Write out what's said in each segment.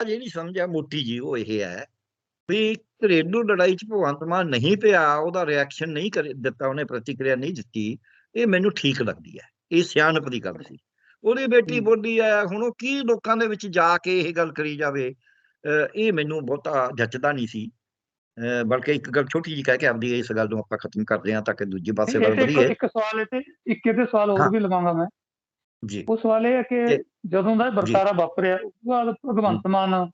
ਜਿਹੜੀ ਸਮਝ ਆ ਮੋਟੀ ਜੀ ਉਹ ਇਹ ਹੈ ਵੀ ਘਰੇਲੂ ਲੜਾਈ 'ਚ ਭਗਵੰਤ ਮਾਨ ਨਹੀਂ ਪਿਆ ਉਹਦਾ ਰਿਐਕਸ਼ਨ ਨਹੀਂ ਕਰ ਦਿੱਤਾ ਉਹਨੇ ਪ੍ਰਤੀਕਿਰਿਆ ਨਹੀਂ ਦਿੱਤੀ ਇਹ ਮੈਨੂੰ ਠੀਕ ਲੱਗਦੀ ਹੈ ਇਹ ਸਿਆਣਪ ਦੀ ਗੱਲ ਸੀ ਉਹਦੀ ਬੇਟੀ ਹੂੰ। ਬੋਲੀ ਆ ਹੁਣ ਉਹ ਕੀ ਲੋਕਾਂ ਦੇ ਵਿੱਚ ਜਾ ਕੇ ਇਹ ਗੱਲ ਕਰੀ ਜਾਵੇ ਇਹ ਮੈਨੂੰ ਬਹੁਤਾ ਜੱਚਦਾ ਨਹੀਂ ਸੀ ਬਲਕਿ ਇੱਕ ਗੱਲ ਛੋਟੀ ਜੀ ਕਹਿ ਕੇ ਆਪਦੀ ਇਸ ਗੱਲ ਨੂੰ ਆਪਾਂ ਖਤਮ ਕਰਦੇ ਹਾਂ ਤਾਂ ਕਿ ਦੂਜੇ ਪਾਸੇ ਵਧੀਏ ਇੱਕ ਸਵਾਲ ਤੇ ਇੱਕ ਇਹਦੇ ਸਵਾਲ ਹੋਰ ਹਾਂ। ਵੀ ਲਵਾਂਗਾ ਮੈਂ ਜੀ ਉਹ ਸਵਾਲ ਇਹ ਹੈ ਕਿ। ਜਦੋਂ ਦਾ ਇਹ ਵਰਤਾਰਾ ਵਾਪਰਿਆ ਉਸ ਤੋਂ ਬਾਅਦ ਭਗਵੰਤ ਮਾਨ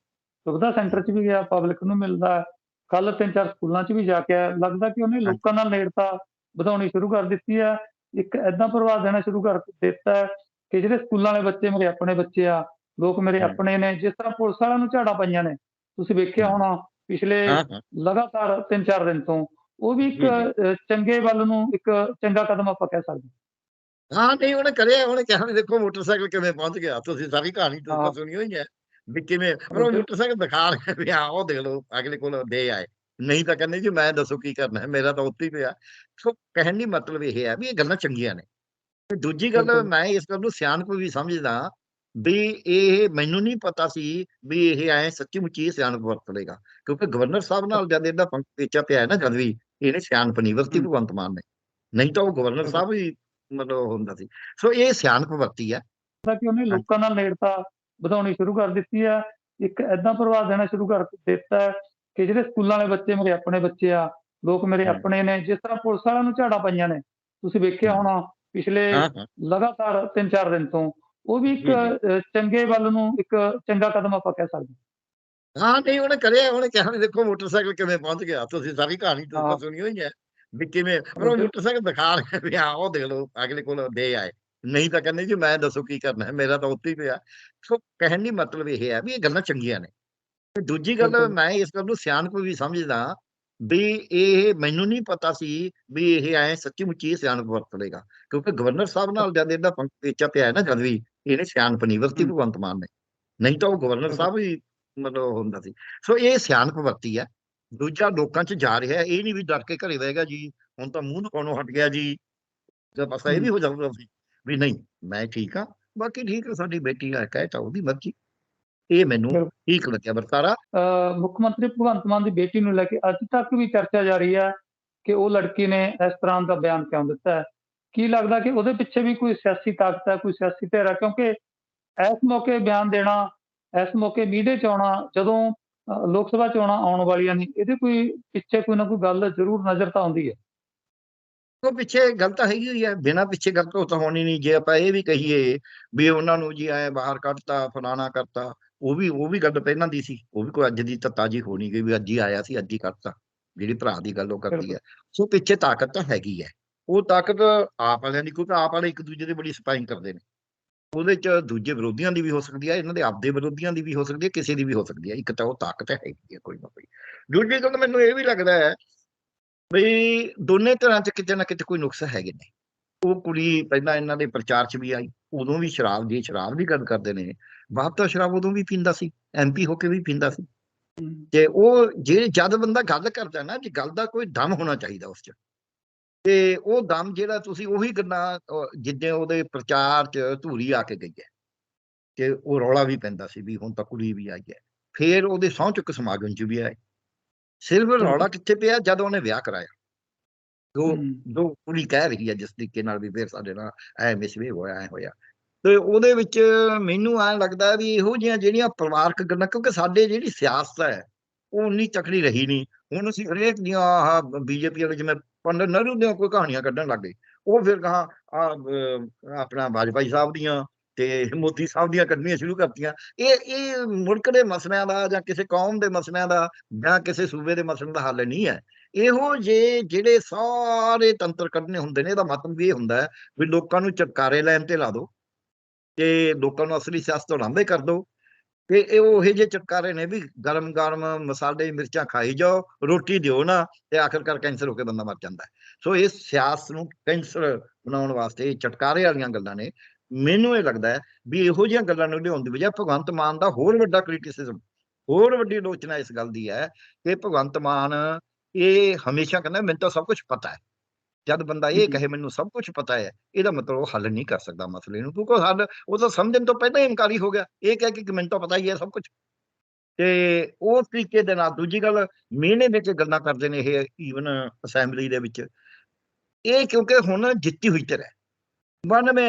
ਸੁਵਿਧਾ ਸੈਂਟਰ 'ਚ ਵੀ ਗਿਆ ਪਬਲਿਕ ਨੂੰ ਮਿਲਦਾ ਕੱਲ ਤਿੰਨ ਚਾਰ ਸਕੂਲਾਂ 'ਚ ਵੀ ਜਾ ਕੇ ਆਇਆ। ਲੱਗਦਾ ਕਿ ਉਹਨੇ ਲੋਕਾਂ ਨਾਲ ਨੇੜਤਾ ਵਧਾਉਣੀ ਸ਼ੁਰੂ ਕਰ ਦਿੱਤੀ ਹੈ। ਇੱਕ ਐਦਾਂ ਪ੍ਰਭਾਵ ਦੇਣਾ ਸ਼ੁਰੂ ਕਰ ਦਿੱਤਾ ਕਿ ਜਿਹੜੇ ਸਕੂਲਾਂ ਵਾਲੇ ਬੱਚੇ ਮੇਰੇ ਆਪਣੇ ਬੱਚੇ ਆ ਲੋਕ ਮੇਰੇ। ਆਪਣੇ ਨੇ ਜਿਸ ਤਰ੍ਹਾਂ ਪੁਲਿਸ ਵਾਲਿਆਂ ਨੂੰ ਝਾੜਾ ਪਈਆਂ ਨੇ। ਤੁਸੀਂ ਵੇਖਿਆ ਹੋਣਾ ਪਿਛਲੇ ਲਗਾਤਾਰ ਤਿੰਨ ਚਾਰ ਦਿਨ ਤੋਂ ਉਹ ਵੀ ਇੱਕ ਚੰਗੇ ਵੱਲ ਨੂੰ ਇੱਕ ਚੰਗਾ ਕਦਮ ਆਪਾਂ ਕਹਿ ਸਕਦੇ ਹਾਂ ਨਹੀਂ ਉਹਨੇ ਕਰਿਆ ਉਹਨੇ ਕਿਹਾ ਵੀ ਦੇਖੋ ਮੋਟਰਸਾਈਕਲ ਕਿਵੇਂ ਪਹੁੰਚ ਗਿਆ ਤੁਸੀਂ ਸਾਰੀ ਕਹਾਣੀ ਤੁਸੀਂ। ਸੁਣੀ ਹੋਈ ਹੈ ਵੀ ਕਿਵੇਂ ਪਰ ਉਹ। ਮੋਟਰਸਾਈਕਲ ਦਿਖਾ ਰਿਹਾ ਵੀ ਹਾਂ ਉਹ ਦੇਖ ਲਓ ਅਗਲੇ ਕੋਲ ਦੇ ਆਏ ਨਹੀਂ ਤਾਂ ਕਹਿੰਦੇ ਜੀ ਮੈਂ ਦੱਸੋ ਕੀ ਕਰਨਾ ਹੈ ਮੇਰਾ ਤਾਂ ਹੀ ਪਿਆ ਸੋ ਕਹਿਣ ਦੀ ਮਤਲਬ ਇਹ ਹੈ ਵੀ ਇਹ ਗੱਲਾਂ ਚੰਗੀਆਂ ਨੇ ਤੇ ਦੂਜੀ ਗੱਲ। ਮੈਂ ਇਸ ਗੱਲ ਨੂੰ ਸਿਆਣਪ ਵੀ ਸਮਝਦਾ ਵੀ ਇਹ ਮੈਨੂੰ ਨਹੀਂ ਪਤਾ ਸੀ ਵੀ ਇਹ ਐ ਸੱਚੀ ਮੁੱਚੀ ਸਿਆਣਪ ਵਰਤ ਲੇਗਾ ਕਿਉਂਕਿ ਗਵਰਨਰ ਸਾਹਿਬ ਨਾਲ ਜਦ ਇਹਦਾ ਪੰਖ ਪੇਚਾ ਪਿਆ ਹੈ ਨਾ ਜਦ ਵੀ ਇਹਨੇ ਸਿਆਣਪ ਨਹੀਂ ਵਰਤੀ। ਭਗਵੰਤ ਮਾਨ ਨੇ ਨਹੀਂ ਤਾਂ ਉਹ ਗਵਰਨਰ। ਸਾਹਿਬ ਹੀ ਮਤਲਬ ਹੁੰਦਾ ਸੀ। ਸੋ ਇਹ ਸਿਆਣਪ ਵਰਤੀ ਹੈ ਤਾਂ ਕਿ ਉਹਨੇ ਲੋਕਾਂ ਨਾਲ ਨੇੜਤਾ ਵਧਾਉਣੀ ਸ਼ੁਰੂ ਕਰ ਦਿੱਤੀ ਹੈ ਇੱਕ ਐਦਾਂ ਪ੍ਰਭਾਵ ਦੇਣਾ ਸ਼ੁਰੂ ਕਰ ਦਿੱਤਾ ਕਿ ਜਿਹੜੇ ਸਕੂਲਾਂ ਵਾਲੇ ਬੱਚੇ ਮੇਰੇ ਆਪਣੇ ਬੱਚੇ ਆ ਲੋਕ ਮੇਰੇ। ਆਪਣੇ ਨੇ ਜਿਸ ਤਰ੍ਹਾਂ ਪੁਲਿਸ ਵਾਲਿਆਂ ਨੂੰ ਝਾੜਾ ਪਈਆਂ ਨੇ। ਤੁਸੀਂ ਵੇਖਿਆ। ਹੋਣਾ ਪਿਛਲੇ ਲਗਾਤਾਰ ਤਿੰਨ ਚਾਰ ਦਿਨ ਤੋਂ। ਉਹ ਵੀ ਇੱਕ ਚੰਗੇ ਵੱਲ ਨੂੰ ਇੱਕ ਚੰਗਾ ਕਦਮ ਆਪਾਂ ਕਹਿ ਸਕਦੇ ਹਾਂ। ਨਹੀਂ ਉਹਨੇ ਕਰਿਆ ਉਹਨੇ ਕਿਹਾ ਦੇਖੋ ਮੋਟਰਸਾਈਕਲ ਕਿਵੇਂ ਪਹੁੰਚ ਗਿਆ। ਤੁਸੀਂ ਸਾਰੀ ਕਹਾਣੀ ਤੁਸੀਂ ਤਾਂ। ਸੁਣੀ ਹੋਈ ਹੈ। ਵੀ ਕਿਵੇਂ ਪਰ ਉਹ ਬਿਲਕੁਲ। ਮੋਟਰਸਾਈਕਲ ਦਿਖਾ ਰਿਹਾ ਵੀ ਹਾਂ ਉਹ ਦੇਖ ਲਓ ਅਗਲੇ ਕੋਲ ਦੇ ਆਏ ਨਹੀਂ ਤਾਂ ਕਹਿੰਦੇ ਜੀ ਮੈਂ ਦੱਸੋ ਕੀ ਕਰਨਾ ਹੈ ਮੇਰਾ ਤਾਂ ਉੱਥੇ ਹੀ ਪਿਆ ਸੋ ਕਹਿਣ ਦੀ ਮਤਲਬ ਇਹ ਹੈ ਵੀ ਇਹ ਗੱਲਾਂ ਚੰਗੀਆਂ ਨੇ ਤੇ ਦੂਜੀ ਗੱਲ। ਮੈਂ ਇਸ ਗੱਲ ਨੂੰ ਸਿਆਣਪ ਵੀ ਸਮਝਦਾ ਵੀ ਇਹ ਮੈਨੂੰ ਨਹੀਂ ਪਤਾ ਸੀ ਵੀ ਇਹ ਐ ਸੱਚੀ ਮੁੱਚੀ ਸਿਆਣਪ ਵਰਤ ਲੇਗਾ ਕਿਉਂਕਿ ਗਵਰਨਰ ਸਾਹਿਬ ਨਾਲ ਜਦ ਇਹਦਾ ਪੰਖ ਪੇਚਾ ਪਿਆ ਨਾ ਜਦ ਵੀ ਇਹਨੇ ਸਿਆਣਪ ਨਹੀਂ ਵਰਤੀ। ਭਗਵੰਤ ਮਾਨ ਨੇ ਨਹੀਂ ਤਾਂ ਉਹ ਗਵਰਨਰ। ਸਾਹਿਬ ਹੀ ਮਤਲਬ ਹੁੰਦਾ ਸੀ ਸੋ ਇਹ ਸਿਆਣਪ ਵਰਤੀ ਹੈ ਦੂਜਾ ਲੋਕਾਂ 'ਚ ਜਾ ਰਿਹਾ ਇਹ ਨਹੀਂ ਵੀ ਡਰ ਕੇ ਘਰੇ ਬਹਿ ਗਿਆ ਜੀ ਹੁਣ ਤਾਂ ਮੂੰਹ ਦਿਖਾਉਣੋਂ ਹਟ ਗਿਆ ਜੀ। ਤੇ ਬਸ ਇਹ ਵੀ ਹੋ। ਜਾਊਗਾ ਸੀ ਵੀ ਨਹੀਂ ਮੈਂ ਠੀਕ ਆ ਬਾਕੀ ਠੀਕ ਹੈ ਸਾਡੀ ਬੇਟੀ ਆ ਕਹੇ ਤਾਂ ਉਹਦੀ ਮਰਜ਼ੀ। ਇਹ ਮੈਨੂੰ। ਠੀਕ ਲੱਗਿਆ ਵਰਤਾਰਾ। ਮੁੱਖ ਮੰਤਰੀ ਭਗਵੰਤ ਮਾਨ ਦੀ ਬੇਟੀ ਨੂੰ ਲੈ ਕੇ ਅੱਜ ਤੱਕ ਵੀ ਚਰਚਾ ਜਾਰੀ ਹੈ ਕਿ ਉਹ ਲੜਕੀ ਨੇ ਇਸ ਤਰ੍ਹਾਂ ਦਾ ਬਿਆਨ ਕਿਉਂ ਦਿੱਤਾ ਹੈ? ਕੀ ਲੱਗਦਾ ਕਿ ਉਹਦੇ ਪਿੱਛੇ ਵੀ ਕੋਈ ਸਿਆਸੀ ਤਾਕਤ ਹੈ ਕੋਈ ਸਿਆਸੀ ਧਿਰ ਹੈ? ਕਿਉਂਕਿ ਇਸ ਮੌਕੇ ਬਿਆਨ ਦੇਣਾ ਇਸ ਮੌਕੇ ਮੀਡੀਆ 'ਚ ਆਉਣਾ ਜਦੋਂ ਲੋਕ ਸਭਾ ਚੋਣਾਂ ਆਉਣ ਵਾਲੀਆਂ ਨੇ ਇਹਦੇ ਕੋਈ ਪਿੱਛੇ ਕੋਈ ਨਾ ਕੋਈ ਗੱਲ ਜ਼ਰੂਰ ਨਜ਼ਰ ਤਾਂ ਆਉਂਦੀ ਹੈ। ਉਹ ਪਿੱਛੇ ਗੱਲ ਤਾਂ ਹੈਗੀ ਹੋਈ ਹੈ ਬਿਨਾਂ ਪਿੱਛੇ ਗੱਲ ਤੋਂ ਤਾਂ ਹੋਣੀ ਨਹੀਂ ਜੇ ਆਪਾਂ ਇਹ ਵੀ ਕਹੀਏ ਵੀ ਉਹਨਾਂ ਨੂੰ ਜੀ ਐ ਬਾਹਰ ਕੱਢਤਾ ਫਲਾਣਾ ਕਰਤਾ ਉਹ ਵੀ ਉਹ ਵੀ ਗੱਲ ਪਹਿਲਾਂ ਦੀ ਸੀ ਉਹ ਵੀ ਕੋਈ ਅੱਜ ਦੀ ਤਾਂ ਤਾਜੀ ਹੋਣੀ ਗਈ ਵੀ ਅੱਜ ਹੀ ਆਇਆ ਸੀ ਅੱਜ ਹੀ ਕੱਢਤਾ ਜਿਹੜੀ ਭਰਾ ਦੀ ਗੱਲ ਉਹ ਕਰਦੀ ਹੈ। ਸੋ ਪਿੱਛੇ ਤਾਕਤ ਤਾਂ ਹੈਗੀ ਹੈ ਉਹ ਤਾਕਤ ਆਪ ਵਾਲਿਆਂ ਦੀ ਕਿਉਂਕਿ ਆਪ ਵਾਲੇ ਇੱਕ ਦੂਜੇ ਦੇ ਬੜੀ ਸਪਾਈਂਗ ਕਰਦੇ ਨੇ। ਉਹਦੇ ਚ ਦੂਜੇ ਵਿਰੋਧੀਆਂ ਦੀ ਵੀ ਹੋ ਸਕਦੀ ਹੈ ਇਹਨਾਂ ਦੇ ਆਪਦੇ ਵਿਰੋਧੀਆਂ ਦੀ ਵੀ ਹੋ ਸਕਦੀ ਹੈ ਕਿਸੇ ਦੀ ਵੀ ਹੋ ਸਕਦੀ ਹੈ ਇੱਕ ਤਾਂ ਉਹ ਤਾਕਤ ਹੈਗੀ ਹੈ ਕੋਈ ਨਾ ਕੋਈ। ਦੂਜੀ ਗੱਲ ਮੈਨੂੰ ਇਹ ਵੀ ਲੱਗਦਾ ਹੈ ਵੀ ਦੋਨੇ ਤਰ੍ਹਾਂ ਚ ਕਿਤੇ ਨਾ ਕਿਤੇ ਕੋਈ ਨੁਕਸ ਹੈਗੇ ਨੇ। ਉਹ ਕੁੜੀ ਪਹਿਲਾਂ ਇਹਨਾਂ ਦੇ ਪ੍ਰਚਾਰ ਚ ਵੀ ਆਈ ਉਦੋਂ ਵੀ ਸ਼ਰਾਬ ਦੀ ਸ਼ਰਾਬ ਦੀ ਗੱਲ ਕਰਦੇ ਨੇ। ਬਾਪ ਤਾਂ ਸ਼ਰਾਬ ਉਦੋਂ ਵੀ ਪੀਂਦਾ ਸੀ ਐਮਪੀ ਹੋ ਕੇ ਵੀ ਪੀਂਦਾ ਸੀ। ਤੇ ਉਹ ਜੇ ਜਦ ਬੰਦਾ ਗੱਲ ਕਰਦਾ ਨਾ ਜੀ ਗੱਲ ਦਾ ਕੋਈ ਦਮ ਹੋਣਾ ਚਾਹੀਦਾ ਉਸ ਚ ਤੇ ਉਹ ਦਮ ਜਿਹੜਾ ਤੁਸੀਂ ਉਹੀ ਗੱਲਾਂ ਜਿੱਦਾਂ ਉਹਦੇ ਪ੍ਰਚਾਰ ਚ ਧੂਰੀ ਆ ਕੇ ਗਈ ਹੈ ਕਿ ਉਹ ਰੌਲਾ ਵੀ ਪੈਂਦਾ ਸੀ ਵੀ ਹੁਣ ਤਾਂ ਕੁੜੀ ਵੀ ਆਈ ਹੈ। ਫਿਰ ਉਹਦੇ ਸਹੁੰ ਚੁੱਕ ਸਮਾਗਮ ਚ ਵੀ ਆਏ। ਸਿਰਫ ਰੌਲਾ ਕਿੱਥੇ ਪਿਆ? ਜਦ ਉਹਨੇ ਵਿਆਹ ਕਰਾਇਆ। ਜੋ ਜੋ ਕੁੜੀ ਕਹਿ ਰਹੀ ਹੈ ਜਿਸ ਤਰੀਕੇ ਨਾਲ ਵੀ ਫਿਰ ਸਾਡੇ ਨਾਲ ਐ ਮਿਸਵੇ ਹੋਇਆ ਐ ਹੋਇਆ। ਤੇ ਉਹਦੇ ਵਿੱਚ ਮੈਨੂੰ ਐਂ ਲੱਗਦਾ ਵੀ ਇਹੋ ਜਿਹੀਆਂ ਜਿਹੜੀਆਂ ਪਰਿਵਾਰਕ ਗੱਲਾਂ ਕਿਉਂਕਿ ਸਾਡੇ ਜਿਹੜੀ ਸਿਆਸਤ ਹੈ ਉਹ ਉਨੀ ਤਕੜੀ ਰਹੀ ਨਹੀਂ ਹੁਣ ਅਸੀਂ ਹਰੇਕ ਦੀਆਂ ਆਹ ਬੀਜੇਪੀ ਵਾਲੇ ਜਿਵੇਂ ਪੰਡਤ ਨਹਿਰੂ ਦੀਆਂ ਕੋਈ ਕਹਾਣੀਆਂ ਕੱਢਣ ਲੱਗ ਗਏ। ਉਹ ਫਿਰ ਕਹਾ ਆਪਣਾ ਵਾਜਪਾਈ ਸਾਹਿਬ ਦੀਆਂ ਤੇ ਮੋਦੀ ਸਾਹਿਬ ਦੀਆਂ ਕੱਢਣੀਆਂ ਸ਼ੁਰੂ ਕਰਤੀਆਂ। ਇਹ ਇਹ ਮੁਲਕ ਦੇ ਮਸਲਿਆਂ ਦਾ ਜਾਂ ਕਿਸੇ ਕੌਮ ਦੇ ਮਸਲਿਆਂ ਦਾ ਜਾਂ ਕਿਸੇ ਸੂਬੇ ਦੇ ਮਸਲਿਆਂ ਦਾ ਹੱਲ ਨਹੀਂ ਹੈ। ਇਹੋ ਜੇ ਜਿਹੜੇ ਸਾਰੇ ਤੰਤਰ ਕੱਢਣੇ ਹੁੰਦੇ ਨੇ, ਇਹਦਾ ਮਤਲਬ ਇਹ ਹੁੰਦਾ ਹੈ ਵੀ ਲੋਕਾਂ ਨੂੰ ਚਟਕਾਰੇ ਲੈਣ ਤੇ ਲਾ ਦਿਓ ਤੇ ਲੋਕਾਂ ਨੂੰ ਅਸਲੀ ਸਿਆਸਤ ਤੋਂ ਲਾਂਭੇ ਕਰ ਦਿਓ ਤੇ ਇਹ ਉਹ ਜਿਹੇ ਚਟਕਾਰੇ ਨੇ ਵੀ ਗਰਮ ਗਰਮ ਮਸਾਲੇ ਮਿਰਚਾਂ ਖਾਈ ਜਾਓ, ਰੋਟੀ ਦਿਓ ਨਾ ਤੇ ਆਖਰਕਾਰ ਕੈਂਸਰ ਹੋ ਕੇ ਬੰਦਾ ਮਰ ਜਾਂਦਾ। ਸੋ ਇਹ ਸਿਆਸਤ ਨੂੰ ਕੈਂਸਰ ਬਣਾਉਣ ਵਾਸਤੇ ਇਹ ਚਟਕਾਰੇ ਵਾਲੀਆਂ ਗੱਲਾਂ ਨੇ। ਮੈਨੂੰ ਇਹ ਲੱਗਦਾ ਹੈ ਵੀ ਇਹੋ ਜਿਹੀਆਂ ਗੱਲਾਂ ਨੂੰ ਲਿਆਉਣ ਦੀ ਵਜ੍ਹਾ ਭਗਵੰਤ ਮਾਨ ਦਾ ਹੋਰ ਵੱਡਾ ਕ੍ਰਿਟਿਸਿਜ਼ਮ ਹੋਰ ਵੱਡੀ ਆਲੋਚਨਾ ਇਸ ਗੱਲ ਦੀ ਹੈ ਕਿ ਭਗਵੰਤ ਮਾਨ ਇਹ ਹਮੇਸ਼ਾ ਕਹਿੰਦਾ, ਮੈਨੂੰ ਤਾਂ ਸਭ ਕੁਝ ਪਤਾ ਹੈ। ਜਦ ਬੰਦਾ ਇਹ। ਕਹੇ ਮੈਨੂੰ ਸਭ ਕੁਝ ਪਤਾ ਹੈ ਇਹਦਾ ਮਤਲਬ ਉਹ ਹੱਲ ਨਹੀਂ ਕਰ ਸਕਦਾ ਮਸਲੇ ਨੂੰ ਕਿਉਂਕਿ ਹੱਲ ਉਹ ਤਾਂ ਸਮਝਣ ਤੋਂ ਪਹਿਲਾਂ ਹੀ ਇਨਕਾਰੀ ਹੋ ਗਿਆ। ਇਹ ਕਹਿ ਕੇ ਕਿ ਮੈਨੂੰ ਤਾਂ ਪਤਾ ਹੀ ਹੈ ਸਭ ਕੁਝ ਤੇ ਉਸ ਤਰੀਕੇ ਦੇ ਨਾਲ ਦੂਜੀ ਗੱਲ ਮਿਹਨੇ ਵਿੱਚ ਗੱਲਾਂ ਕਰਦੇ ਨੇ ਇਹ ਈਵਨ ਅਸੈਂਬਲੀ ਦੇ ਵਿੱਚ। ਇਹ ਕਿਉਂਕਿ ਹੁਣ ਜਿੱਤੀ ਹੋਈ ਧਿਰ ਹੈ 92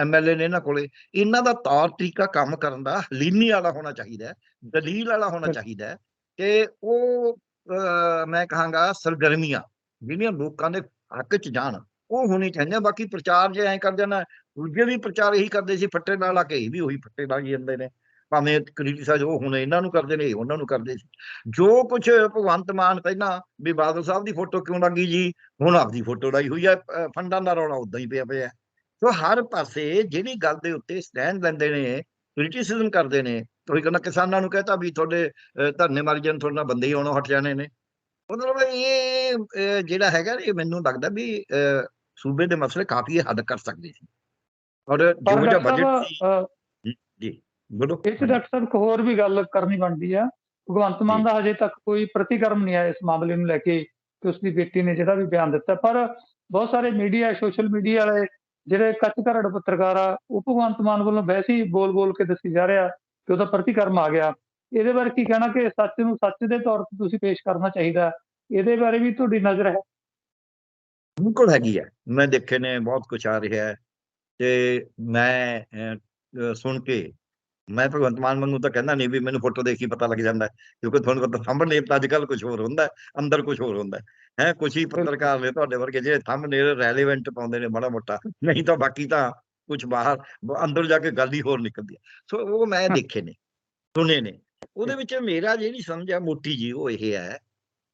ਐਮਐਲਏ ਨੇ ਇਹਨਾਂ ਕੋਲੇ ਇਹਨਾਂ ਦਾ ਤੌਰ ਤਰੀਕਾ ਕੰਮ ਕਰਨ ਦਾ ਹਲੀਮੀ ਵਾਲਾ ਹੋਣਾ ਚਾਹੀਦਾ ਹੈ ਦਲੀਲ ਵਾਲਾ ਹੋਣਾ। ਚਾਹੀਦਾ ਹੈ। ਤੇ ਉਹ ਮੈਂ ਕਹਾਂਗਾ ਸਰਗਰਮੀਆਂ। ਜਿਹੜੀਆਂ ਲੋਕਾਂ ਦੇ ਹੱਕ 'ਚ ਜਾਣ, ਉਹ ਹੋਣੀ ਚਾਹੀਦੀਆਂ। ਬਾਕੀ ਪ੍ਰਚਾਰ ਜੇ ਐਂ ਕਰ ਜਾਣਾ ਦੂਜੇ ਵੀ ਪ੍ਰਚਾਰ ਇਹੀ ਕਰਦੇ ਸੀ, ਫੱਟੇ ਨਾਲ ਆ ਕੇ ਇਹ ਵੀ ਉਹੀ ਫੱਟੇ ਨਾਲ ਹੀ ਜਾਂਦੇ ਨੇ। ਭਾਵੇਂ ਕ੍ਰਿਟਿਸਾਈਜ਼ ਉਹ ਹੁਣ ਇਹਨਾਂ ਨੂੰ ਕਰਦੇ ਨੇ, ਇਹ ਉਹਨਾਂ ਨੂੰ ਕਰਦੇ ਸੀ। ਜੋ ਕੁਝ ਭਗਵੰਤ ਮਾਨ ਪਹਿਲਾਂ ਵੀ ਬਾਦਲ ਸਾਹਿਬ ਦੀ ਫੋਟੋ ਕਿਉਂ ਲੱਗੀ ਜੀ? ਹੁਣ ਆਪਦੀ ਫੋਟੋ ਲਾਈ ਹੋਈ ਹੈ ਫੰਡਾਂ ਦਾ ਰੌਲਾ ਉਦਾਂ ਹੀ ਪਿਆ ਪਿਆ। ਸੋ ਹਰ ਪਾਸੇ ਜਿਹੜੀ ਗੱਲ ਦੇ ਉੱਤੇ ਸਟੈਂਡ ਲੈਂਦੇ ਨੇ ਕ੍ਰਿਟਿਸਿਜ਼ਮ ਕਰਦੇ ਨੇ ਤੁਸੀਂ ਕਹਿੰਦਾ ਕਿਸਾਨਾਂ ਨੂੰ ਕਹਤਾ ਵੀ ਤੁਹਾਡੇ ਧਰਨੇ ਮਾਰੀ ਜਾਣ, ਤੁਹਾਡੇ ਨਾਲ ਬੰਦੇ ਹੀ ਆਉਣੋਂ ਹਟ ਜਾਣੇ ਨੇ। ਮਤਲਬ ਇਹ ਜਿਹੜਾ ਹੈਗਾ ਇਹ ਮੈਨੂੰ ਲੱਗਦਾ ਵੀ ਸੂਬੇ ਦੇ ਮਸਲੇ ਕਾਫੀ ਹੱਦ ਕਰ ਸਕਦੇ ਸੀ। ਔਰ ਜੋ ਜਿਹਾ ਬਜਟ ਜੀ ਬੋਲੋ। 'ਚ ਡਾਕਟਰ ਸਾਹਿਬ ਹੋਰ ਵੀ ਗੱਲ ਕਰਨੀ ਬਣਦੀ ਆ। ਭਗਵੰਤ ਮਾਨ ਦਾ ਹਜੇ ਤੱਕ ਕੋਈ ਪ੍ਰਤੀਕਰਮ ਨਹੀਂ ਆਇਆ ਇਸ ਮਾਮਲੇ ਨੂੰ ਲੈ ਕੇ ਕਿ ਉਸ ਦੀ ਬੇਟੀ ਨੇ ਜਿਹੜਾ ਵੀ ਬਿਆਨ ਦਿੱਤਾ। ਪਰ ਬਹੁਤ ਸਾਰੇ ਮੀਡੀਆ ਸੋਸ਼ਲ ਮੀਡੀਆ ਵਾਲੇ ਜਿਹੜੇ ਕੱਚ ਘਰੜ ਪੱਤਰਕਾਰ ਆ ਉਹ ਭਗਵੰਤ ਮਾਨ ਵੱਲੋਂ ਵੈਸੇ ਹੀ ਬੋਲ ਬੋਲ ਕੇ ਦੱਸੀ ਜਾ ਰਿਹਾ ਕਿ ਉਹਦਾ ਪ੍ਰਤੀਕਰਮ ਆ ਗਿਆ। ਇਹਦੇ ਬਾਰੇ ਕੀ ਕਹਿਣਾ ਕਿ ਸੱਚ ਨੂੰ ਸੱਚ ਦੇ ਤੌਰ ਤੇ ਤੁਸੀਂ ਪੇਸ਼ ਕਰਨਾ ਚਾਹੀਦਾ ਇਹਦੇ ਬਾਰੇ ਵੀ ਤੁਹਾਡੀ ਨਜ਼ਰ ਹੈ? ਬਿਲਕੁਲ ਹੈਗੀ ਹੈ। ਮੈਂ ਦੇਖੇ ਨੇ ਬਹੁਤ ਕੁਝ ਆ ਰਿਹਾ ਹੈ। ਤੇ ਮੈਂ ਸੁਣ ਕੇ ਮੈਂ ਭਗਵੰਤ ਮਾਨ ਵਾਂਗੂ ਤਾਂ ਕਹਿੰਦਾ ਨਹੀਂ ਵੀ ਮੈਨੂੰ ਫੋਟੋ ਦੇਖ ਕੇ ਪਤਾ ਲੱਗ ਜਾਂਦਾ ਕਿਉਂਕਿ ਤੁਹਾਨੂੰ ਪਤਾ ਥੰਬਨੇਲ ਤਾਂ ਅੱਜ ਕੱਲ ਕੁਝ ਹੋਰ ਹੁੰਦਾ ਹੈ, ਅੰਦਰ ਕੁਝ ਹੋਰ ਹੁੰਦਾ ਹੈ। ਹੈਂ, ਕੁਛ ਹੀ ਪੱਤਰਕਾਰ ਨੇ ਤੁਹਾਡੇ ਵਰਗੇ ਜਿਹੜੇ ਥੰਬਨੇਲ ਰੈਲੇਵੈਂਟ ਪਾਉਂਦੇ ਨੇ ਮਾੜਾ ਮੋਟਾ ਨਹੀਂ ਤਾਂ ਬਾਕੀ ਤਾਂ ਕੁਝ ਬਾਹਰ ਅੰਦਰ ਜਾ ਕੇ ਗੱਲ ਹੀ ਹੋਰ ਨਿਕਲਦੀ ਹੈ। ਸੋ ਉਹ ਮੈਂ। ਦੇਖੇ ਨੇ ਸੁਣੇ ਨੇ। ਉਹਦੇ ਵਿੱਚ ਮੇਰਾ ਜਿਹੜੀ ਸਮਝ ਆ ਮੋਟੀ ਜੀ ਉਹ ਇਹ ਹੈ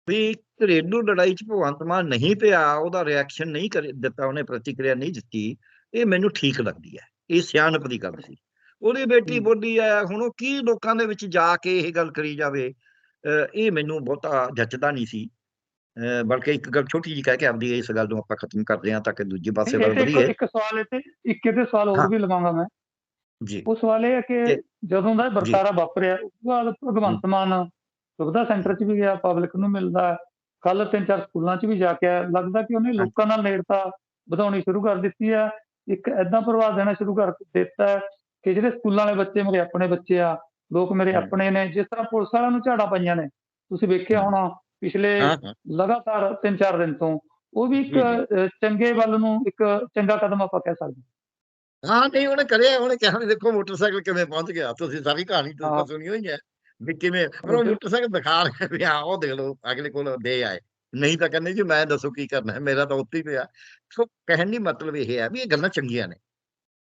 ਵੀ ਘਰੇਲੂ ਲੜਾਈ 'ਚ ਭਗਵੰਤ ਮਾਨ ਨਹੀਂ ਪਿਆ ਉਹਦਾ ਰਿਐਕਸ਼ਨ ਨਹੀਂ ਕਰ ਦਿੱਤਾ ਉਹਨੇ ਪ੍ਰਤੀਕਿਰਿਆ ਨਹੀਂ ਦਿੱਤੀ ਇਹ ਮੈਨੂੰ ਠੀਕ ਲੱਗਦੀ ਹੈ ਇਹ ਸਿਆਣਪ ਦੀ ਗੱਲ ਸੀ ਉਹਦੀ ਬੇਟੀ ਹੂੰ। ਬੋਲੀ ਆ ਹੁਣ ਉਹ ਕੀ ਲੋਕਾਂ ਦੇ ਵਿੱਚ ਜਾ ਕੇ ਇਹ ਗੱਲ ਕਰੀ ਜਾਵੇ ਇਹ ਮੈਨੂੰ ਬਹੁਤਾ ਜੱਚਦਾ ਨਹੀਂ ਸੀ ਬਲਕਿ ਇੱਕ ਗੱਲ ਛੋਟੀ ਜਿਹੀ ਕਹਿ ਕੇ ਆਪਦੀ ਇਸ ਗੱਲ ਨੂੰ ਆਪਾਂ ਖਤਮ ਕਰਦੇ ਹਾਂ ਤਾਂ ਕਿ ਦੂਜੇ ਪਾਸੇ ਵੱਲ ਵਧੀਏ ਇੱਕ ਸਵਾਲ ਤੇ ਇੱਕ ਇਹਦੇ ਸਵਾਲ ਹੋਰ ਹਾਂ। ਵੀ ਲਵਾਂਗਾ ਮੈਂ ਜੀ। ਉਹ ਸਵਾਲ ਇਹ ਹੈ ਕਿ ਜਦੋਂ ਦਾ ਵਰਤਾਰਾ ਵਾਪਰਿਆ ਉਸ ਤੋਂ ਬਾਅਦ ਭਗਵੰਤ ਮਾਨ ਸੁਵਿਧਾ ਸੈਂਟਰ 'ਚ ਵੀ ਗਿਆ ਪਬਲਿਕ ਨੂੰ ਮਿਲਦਾ। ਕੱਲ ਤਿੰਨ ਚਾਰ ਸਕੂਲਾਂ 'ਚ ਵੀ ਜਾ ਕੇ ਲੱਗਦਾ ਕਿ ਉਹਨੇ ਲੋਕਾਂ ਨਾਲ ਨੇੜਤਾ ਵਧਾਉਣੀ ਸ਼ੁਰੂ ਕਰ ਦਿੱਤੀ ਆ। ਇੱਕ ਐਦਾਂ ਪ੍ਰਭਾਵ ਦੇਣਾ ਸ਼ੁਰੂ ਕਰ ਦਿੱਤਾ ਹੈ ਕਿ ਜਿਹੜੇ ਸਕੂਲਾਂ ਵਾਲੇ ਬੱਚੇ ਮੇਰੇ ਆਪਣੇ ਬੱਚੇ ਆ ਲੋਕ ਮੇਰੇ ਹਾਂ। ਆਪਣੇ ਨੇ ਜਿਸ ਤਰ੍ਹਾਂ ਪੁਲਿਸ ਵਾਲਿਆਂ ਨੂੰ ਝਾੜਾਂ ਪਈਆਂ ਨੇ। ਤੁਸੀਂ ਵੇਖਿਆ ਹਾਂ। ਹੋਣਾ ਪਿਛਲੇ ਹਾਂ ਹਾਂ। ਲਗਾਤਾਰ ਤਿੰਨ ਚਾਰ ਦਿਨ ਤੋਂ ਉਹ ਵੀ ਇੱਕ ਚੰਗੇ ਵੱਲ ਨੂੰ ਇੱਕ ਚੰਗਾ ਕਦਮ ਆਪਾਂ ਕਹਿ ਸਕਦੇ ਹਾਂ। ਹਾਂ ਨਹੀਂ ਉਹਨੇ ਕਰਿਆ ਉਹਨੇ ਕਿਹਾ ਵੀ ਦੇਖੋ ਮੋਟਰਸਾਈਕਲ ਕਿਵੇਂ ਪਹੁੰਚ ਗਿਆ ਤੁਸੀਂ ਸਾਰੀ ਕਹਾਣੀ ਤੁਸੀਂ। ਸੁਣੀ ਹੋਈ ਹੈ ਵੀ ਕਿਵੇਂ ਪਰ ਉਹ। ਮੋਟਰਸਾਈਕਲ ਦਿਖਾ ਰਿਹਾ ਵੀ ਹਾਂ ਉਹ ਦੇਖ ਲਓ ਅਗਲੇ ਕੋਲ ਦੇ ਆਏ ਨਹੀਂ ਤਾਂ ਕਹਿੰਦੇ ਜੀ ਮੈਂ ਦੱਸੋ ਕੀ ਕਰਨਾ ਹੈ ਮੇਰਾ ਤਾਂ ਉੱਥੇ ਹੀ ਪਿਆ ਸੋ ਕਹਿਣ ਦੀ ਮਤਲਬ ਇਹ ਹੈ ਵੀ ਇਹ ਗੱਲਾਂ ਚੰਗੀਆਂ ਨੇ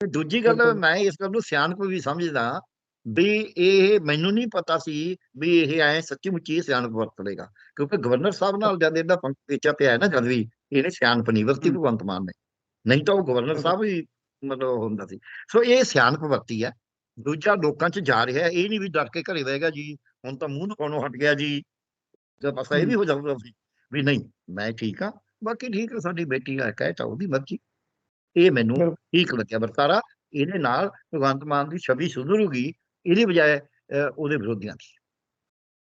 ਤੇ ਦੂਜੀ ਗੱਲ। ਮੈਂ ਇਸ ਗੱਲ ਨੂੰ ਸਿਆਣਪ ਵੀ ਸਮਝਦਾ ਵੀ ਇਹ ਮੈਨੂੰ ਨਹੀਂ ਪਤਾ ਸੀ ਵੀ ਇਹ ਐ ਸੱਚੀ ਮੁੱਚੀ ਸਿਆਣਪ ਵਰਤ ਲੇਗਾ ਕਿਉਂਕਿ ਗਵਰਨਰ ਸਾਹਿਬ ਨਾਲ ਜਦ ਇਹਦਾ ਪੰਖ ਪੇਚਾ ਪਿਆ ਹੈ ਨਾ ਜਦ ਵੀ ਇਹਨੇ ਸਿਆਣਪ ਨਹੀਂ ਵਰਤੀ। ਭਗਵੰਤ ਮਾਨ ਨੇ ਨਹੀਂ ਤਾਂ ਉਹ ਗਵਰਨਰ ਸਾਹਿਬ ਹੀ ਮਤਲਬ ਹੁੰਦਾ ਸੀ। ਸੋ ਇਹ ਸਿਆਣਪ ਵਰਤੀ ਹੈ। ਦੂਜਾ ਲੋਕਾਂ 'ਚ ਜਾ ਰਿਹਾ ਇਹ ਨਹੀਂ ਵੀ ਡਰ ਕੇ ਘਰੇ ਬਹਿ ਗਿਆ ਜੀ ਹੁਣ ਤਾਂ ਮੂੰਹ ਦਿਖਾਉਣੋਂ ਹਟ ਗਿਆ ਜੀ। ਤੇ ਬਸ ਇਹ ਵੀ ਹੋ ਜਾਂਦਾ ਸੀ ਵੀ ਨਹੀਂ ਮੈਂ ਠੀਕ ਆ ਬਾਕੀ ਠੀਕ ਆ ਸਾਡੀ ਬੇਟੀ ਆ ਕਹਿ ਤਾ ਉਹਦੀ ਮਰਜ਼ੀ। ਇਹ ਮੈਨੂੰ। ਠੀਕ ਲੱਗਿਆ। ਵਰਤਾਰਾ ਇਹਦੇ ਨਾਲ ਭਗਵੰਤ ਮਾਨ ਦੀ ਛਵੀ ਸੁਧਰੂਗੀ ਇਹਦੀ ਬਜਾਏ ਉਹਦੇ ਵਿਰੋਧੀਆਂ ਦੀ।